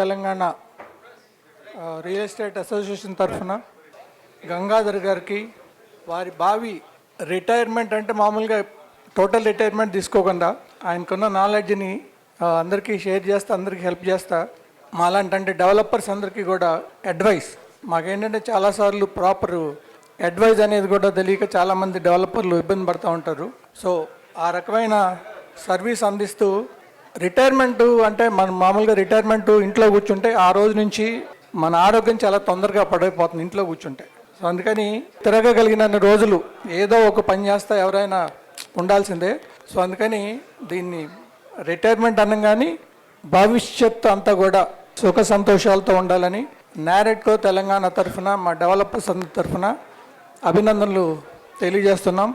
Telangana real estate association తరఫున గంగాధర్ గారికి వారి భావి రిటైర్మెంట్ అంటే మామూలుగా టోటల్ రిటైర్మెంట్ తీసుకోకుండా ఆయనకున్న నాలెడ్జ్ని అందరికీ షేర్ చేస్తా అందరికీ హెల్ప్ చేస్తా. మాలాంటి అంటే డెవలపర్స్ అందరికీ కూడా అడ్వైస్. మాకేంటంటే చాలాసార్లు ప్రాపర్ అడ్వైజ్ అనేది కూడా తెలియక చాలామంది డెవలపర్లు ఇబ్బంది పడుతూ ఉంటారు. సో ఆ రకమైన సర్వీస్ అందిస్తూ రిటైర్మెంట్ అంటే మనం మామూలుగా రిటైర్మెంట్ ఇంట్లో కూర్చుంటే ఆ రోజు నుంచి మన ఆరోగ్యం చాలా తొందరగా పడైపోతుంది ఇంట్లో కూర్చుంటే. సో అందుకని తిరగగలిగిన రోజులు ఏదో ఒక పని చేస్తా ఎవరైనా ఉండాల్సిందే. సో అందుకని దీన్ని రిటైర్మెంట్ అనగానే భవిష్యత్తు అంతా కూడా సుఖ సంతోషాలతో ఉండాలని నారెట్కో తెలంగాణ తరఫున మా డెవలపర్స్ తరఫున అభినందనలు తెలియజేస్తున్నాం.